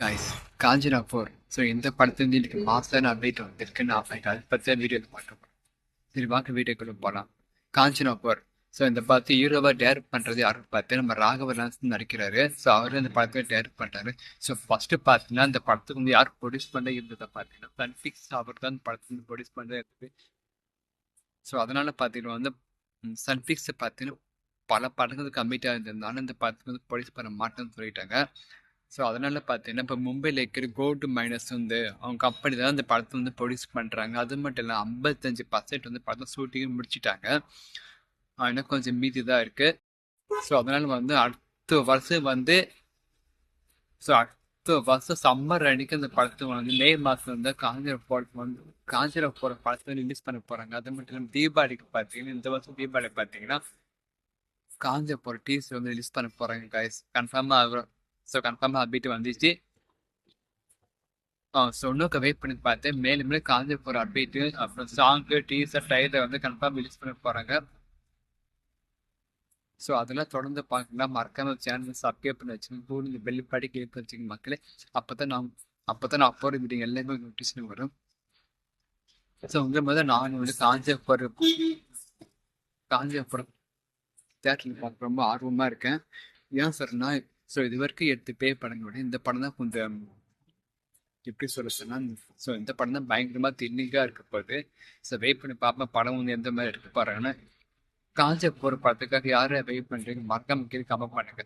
Guys காஞ்சினா four so இந்த படத்துலேருந்து எனக்கு மாசான அப்டேட் வந்திருக்குன்னு நான் அதை பற்றி தான் வீடியோ பார்க்க போகிறேன் சரி வாக்கு வீடியோக்குள்ள போகலாம் காஞ்சினா ஃபோர் ஸோ இந்த படத்தை ஹீரோவாக டேரக்ட் பண்ணுறது யாரும் பார்த்து நம்ம ராகவலாஸ் நடிக்கிறாரு. ஸோ அவர் இந்த படத்தை டேரக்ட் பண்ணுறாரு ஸோ ஃபஸ்ட்டு பார்த்தீங்கன்னா இந்த படத்துக்கு வந்து யார் ப்ரொடியூஸ் பண்ண இருந்ததை பார்த்தீங்கன்னா சன்ஃபிக்ஸ் அவர் தான் படத்தை வந்து ப்ரொடியூஸ் பண்ணுறது இருக்குது ஸோ அதனால் பார்த்தீங்கன்னா வந்து சன்ஃபிக்ஸை பார்த்தீங்கன்னா பல படங்களுக்கு கம்மிட்டாக இருந்ததுனால இந்த படத்துக்கு வந்து ப்ரொடியூஸ் பண்ண மாட்டேன்னு சொல்லிட்டாங்க. ஸோ அதனால் பார்த்தீங்கன்னா இப்போ மும்பையில் இருக்கிற கோல்டு மைனஸ் வந்து அவங்க கம்பெனி தான் அந்த படத்தை வந்து ப்ரொடியூஸ் பண்ணுறாங்க அது மட்டும் இல்லை ஐம்பத்தஞ்சு பர்சன்ட் வந்து படத்தை ஷூட்டிங் முடிச்சிட்டாங்க. ஆனால் கொஞ்சம் மீதி தான் இருக்குது ஸோ அதனால் வந்து அடுத்த வருஷம் வந்து ஸோ அடுத்த வருஷம் சம்மர் அன்னைக்கு அந்த படத்தை வந்து மே மாதம் வந்து காஞ்சிர படத்தை வந்து காஞ்சிர போகிற படத்தை ரிலீஸ் பண்ண போகிறாங்க அது மட்டும் இல்லாமல் தீபாவளிக்கு பார்த்தீங்கன்னா இந்த வருஷம் தீபாவளி பார்த்தீங்கன்னா காஞ்ச போகிற டீசர் வந்து ரிலீஸ் பண்ண போகிறாங்க கைஸ் கன்ஃபார்மாக ஆகும் ஸோ கன்ஃபார்மாக அப்டேட் வந்துச்சு. ஸோ இன்னும் வெயிட் பண்ணி பார்த்தேன். மேலும் மேலும் காஞ்ச போகிற அப்டேட்டு அப்புறம் சாங்கு டீசர் டைலர் வந்து கன்ஃபார்ம் ரிலீஸ் பண்ண போகிறாங்க ஸோ அதெல்லாம் தொடர்ந்து பார்க்கலாம் மறக்காம சேனல் சப்ஸ்கிரைப் பண்ணி வச்சுக்கோங்க. கூட இந்த பெல் படி கிளிக் வச்சுக்கோங்க மக்களே. அப்போ தான் நான் அப்போ தான் நான் அப்போ மீட்டிங் எல்லாமே நோட்டீஸ்னு வரும். ஸோ உங்கள் முதல் நான் வந்து காஞ்சிபுரம் காஞ்சிபுரம் தேட்டரில் பார்க்க ரொம்ப ஆர்வமாக இருக்கேன். ஏன் சார்னா ஸோ இது வரைக்கும் எடுத்து பே படங்களோட இந்த படம் தான் கொஞ்சம் எப்படி சொல்ல சொன்னால் ஸோ இந்த படம் தான் பயங்கரமாக தின்னிக்காக இருக்க போகுது. ஸோ வெயிட் பண்ணி பார்ப்போம். படம் வந்து எந்த மாதிரி இருக்க பாருங்கன்னா காஞ்ச போகிற படத்துக்காக யாரை வெயிட் பண்ணுறீங்க மறக்காம கீழே கமெண்ட் பண்ணுங்க.